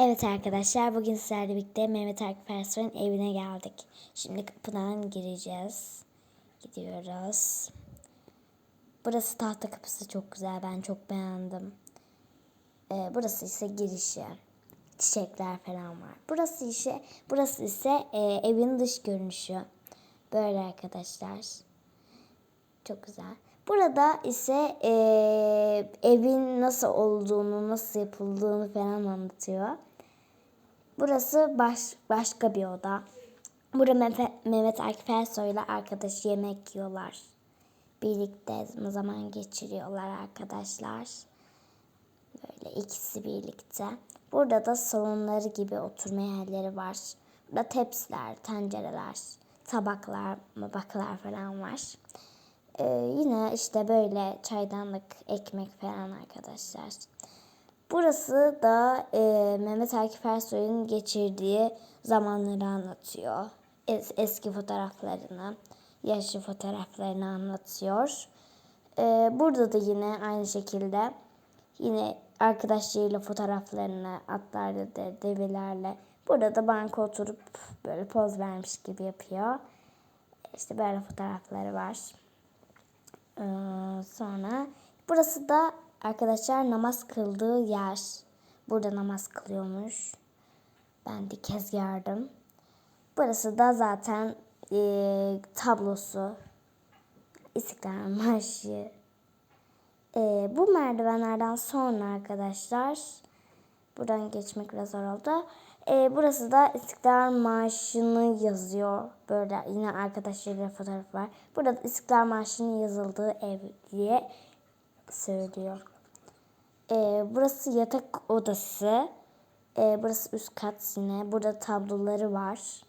Evet arkadaşlar bugün sizlerle birlikte Mehmet Akif Ersoy'un evine geldik. Şimdi kapıdan gireceğiz. Gidiyoruz. Burası tahta kapısı çok güzel. Ben çok beğendim. Ee, burası ise girişi. Çiçekler falan var. Burası ise burası ise e, evin dış görünüşü. Böyle arkadaşlar. Çok güzel. Burada ise e, evin nasıl olduğunu, nasıl yapıldığını falan anlatıyor. Burası baş, başka bir oda. Burada Mehmet, Akif Ersoy ile arkadaş yemek yiyorlar. Birlikte zaman geçiriyorlar arkadaşlar. Böyle ikisi birlikte. Burada da salonları gibi oturma yerleri var. Burada tepsiler, tencereler, tabaklar, mabaklar falan var. Ee, yine işte böyle çaydanlık, ekmek falan arkadaşlar. Burası da e, Mehmet Akif Ersoy'un geçirdiği zamanları anlatıyor. Es, eski fotoğraflarını, yaşlı fotoğraflarını anlatıyor. Ee, burada da yine aynı şekilde yine arkadaşlarıyla fotoğraflarını atlarla, de, develerle. Burada da banka oturup böyle poz vermiş gibi yapıyor. İşte böyle fotoğrafları var. Ee, sonra burası da arkadaşlar namaz kıldığı yer. Burada namaz kılıyormuş. Ben de kez gördüm. Burası da zaten e, tablosu. İstiklal Marşı. E, bu merdivenlerden sonra arkadaşlar buradan geçmek biraz zor oldu. E, burası da İstiklal Marşı'nı yazıyor. Böyle yine arkadaşlarıyla fotoğraf var. Burada İstiklal Marşı'nın yazıldığı ev diye söylüyor. E, burası yatak odası. E, burası üst kat yine. Burada tabloları var.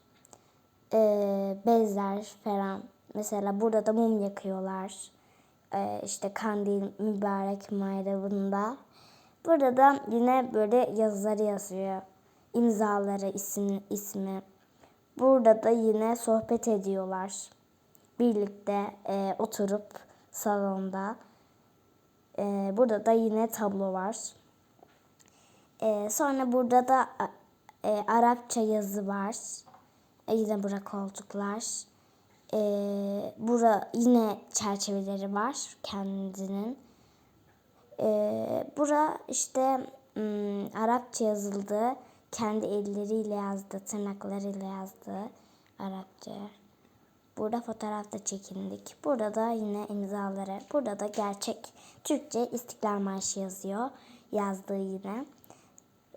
E, bezler falan. Mesela burada da mum yakıyorlar. E, işte kandil mübarek mayravında. Burada da yine böyle yazıları yazıyor. İmzaları, isim, ismi. Burada da yine sohbet ediyorlar. Birlikte e, oturup salonda. E, burada da yine tablo var. E, sonra burada da e, Arapça yazı var. E, yine burada koltuklar. E, burada yine çerçeveleri var kendinin. E, bura işte ım, Arapça yazıldı. Kendi elleriyle yazdı, tırnaklarıyla yazdı Arapça. Burada fotoğrafta çekindik. Burada da yine imzaları. Burada da gerçek Türkçe İstiklal Marşı yazıyor. Yazdığı yine.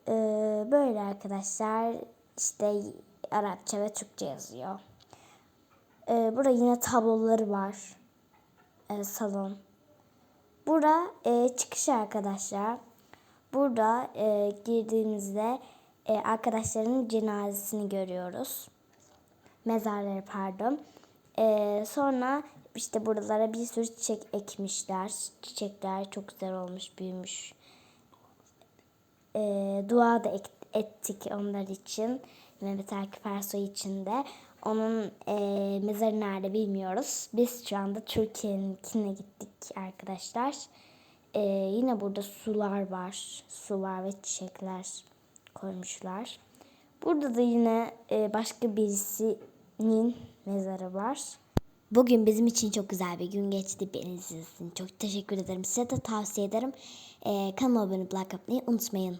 Ee, böyle arkadaşlar işte Arapça ve Türkçe yazıyor. Ee, burada yine tabloları var. Ee, salon. Burada e, çıkış arkadaşlar. Burada e, girdiğimizde e, arkadaşların cenazesini görüyoruz. Mezarları pardon. E, sonra işte buralara bir sürü çiçek ekmişler. Çiçekler çok güzel olmuş, büyümüş. E, dua da ettik onlar için. Mehmet Akif Ersoy için de. Onun e, mezarı nerede bilmiyoruz. Biz şu anda Türkiye'ninkine gittik arkadaşlar. E, yine burada sular var. Sular ve çiçekler koymuşlar. Burada da yine e, başka birisinin mezarı var. Bugün bizim için çok güzel bir gün geçti. Beni izlediğiniz için çok teşekkür ederim. Size de tavsiye ederim. E, kanalıma abone olmayı unutmayın.